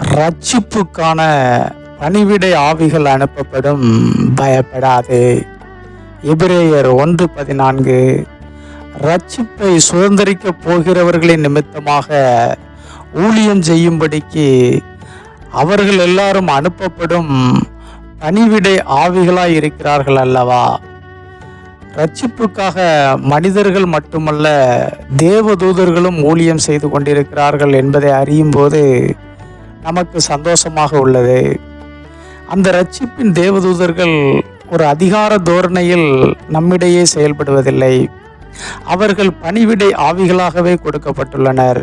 ரட்சிப்புக்கான பணிவிடை ஆவிகள் அனுப்பப்படும். பயப்படாதே. எபிரேயர் ஒன்று பதினான்கு. ரட்சிப்பை சுதந்திரிக்கப் போகிறவர்களின் நிமித்தமாக ஊழியம் செய்யும்படிக்கு அவர்கள் எல்லாரும் அனுப்பப்படும் பணிவிடை ஆவிகளாய் இருக்கிறார்கள் அல்லவா? ரட்சிப்புக்காக மனிதர்கள் மட்டுமல்ல தேவதூதர்களும் ஊழியம் செய்து கொண்டிருக்கிறார்கள் என்பதை அறியும் போது நமக்கு சந்தோஷமாக உள்ளது. அந்த ரட்சிப்பின் தேவதூதர்கள் ஒரு அதிகார தோரணையில் நம்மிடையே செயல்படுவதில்லை. அவர்கள் பணிவிடை ஆவிகளாகவே கொடுக்கப்பட்டுள்ளனர்.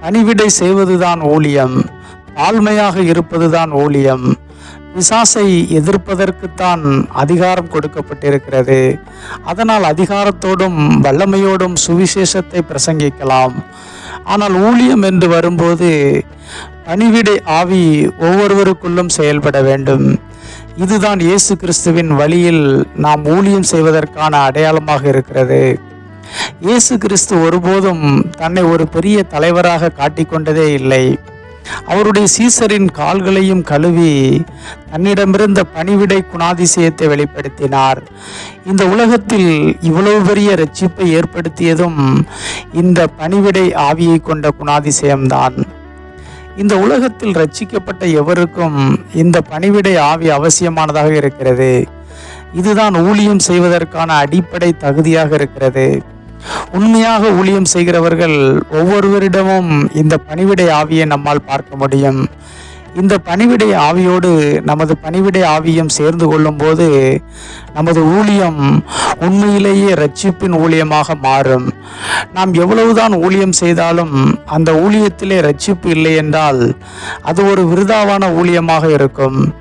பணிவிடை செய்வதுதான் ஊழியம். ஆழ்மையாக இருப்பதுதான் ஊழியம். பிசாசை எதிர்ப்பதற்குத்தான் அதிகாரம் கொடுக்கப்பட்டிருக்கிறது. அதனால் அதிகாரத்தோடும் வல்லமையோடும் சுவிசேஷத்தை பிரசங்கிக்கலாம். ஆனால் ஊழியம் என்று வரும்போது பணிவிடை ஆவி ஒவ்வொருவருக்குள்ளும் செயல்பட வேண்டும். இதுதான் இயேசு கிறிஸ்துவின் வழியில் நாம் ஊழியம் செய்வதற்கான அடையாளமாக இருக்கிறது. இயேசு கிறிஸ்து ஒருபோதும் தன்னை ஒரு பெரிய தலைவராக காட்டிக்கொண்டதே இல்லை. அவருடைய சீசரின் கால்களையும் கழுவி தன்னிடமிருந்த பணிவிடை குணாதிசயத்தை வெளிப்படுத்தினார். இந்த உலகத்தில் இவ்வளவு பெரிய ரட்சிப்பை ஏற்படுத்தியதும் இந்த பணிவிடை ஆவியை கொண்ட குணாதிசயம்தான். இந்த உலகத்தில் ரட்சிக்கப்பட்ட எவருக்கும் இந்த பணிவிடை ஆவி அவசியமானதாக இருக்கிறது. இதுதான் ஊழியம் செய்வதற்கான அடிப்படை தகுதியாக இருக்கிறது. உண்மையாக ஊழியம் செய்கிறவர்கள் ஒவ்வொருவரிடமும் இந்த பணிவிடை ஆவியை நம்மால் பார்க்க முடியும். இந்த பணிவிடை ஆவியோடு நமது பணிவிடை ஆவியும் சேர்ந்து கொள்ளும்போது நமது ஊழியம் உண்மையிலேயே ரட்சிப்பின் ஊழியமாக மாறும். நாம் எவ்வளவுதான் ஊழியம் செய்தாலும் அந்த ஊழியத்திலே ரட்சிப்பு இல்லை என்றால் அது ஒரு விருதாவான ஊழியமாக இருக்கும்.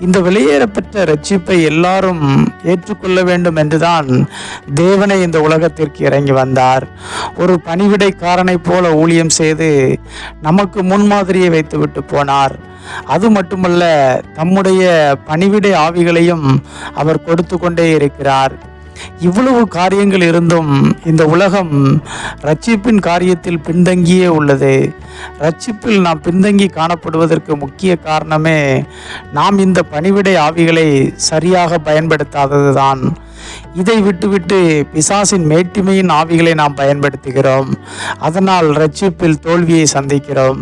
இந்த வெளியேறப்பெற்ற ரட்சிப்பை எல்லாரும் ஏற்றுக்கொள்ள வேண்டும் என்றுதான் தேவனை இந்த உலகத்திற்கு இறங்கி வந்தார். ஒரு பணிவிடைக்காரனைப் போல ஊழியம் செய்து நமக்கு முன்மாதிரியை வைத்துவிட்டு போனார். அது மட்டுமல்ல தம்முடைய பணிவிடை ஆவிகளையும் அவர் கொடுத்து கொண்டே இருக்கிறார். இவ்வளவு காரியங்கள் இருந்தும் இந்த உலகம் ரட்சிப்பின் காரியத்தில் பின்தங்கியே உள்ளது. ரட்சிப்பில் நாம் பின்தங்கி காணப்படுவதற்கு முக்கிய காரணமே நாம் இந்த பணிவிடை ஆவிகளை சரியாக பயன்படுத்தாததுதான். இதை விட்டுவிட்டு பிசாசின் மேட்டிமையின் ஆவிகளை நாம் பயன்படுத்துகிறோம். அதனால் ரட்சிப்பில் தோல்வியை சந்திக்கிறோம்.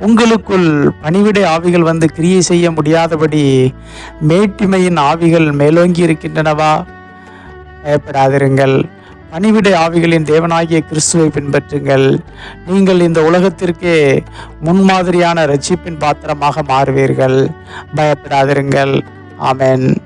உங்களுக்குள் பணிவிடை ஆவிகள் வந்து கிரியை செய்ய முடியாதபடி மேட்டிமையின் ஆவிகள் மேலோங்கி இருக்கின்றனவா? பயப்படாதிருங்கள். பணிவிடை ஆவிகளின் தேவனாகிய கிறிஸ்துவை பின்பற்றுங்கள். நீங்கள் இந்த உலகத்திற்கே முன்மாதிரியான ரட்சிப்பின் பாத்திரமாக மாறுவீர்கள். பயப்படாதிருங்கள். ஆமேன்.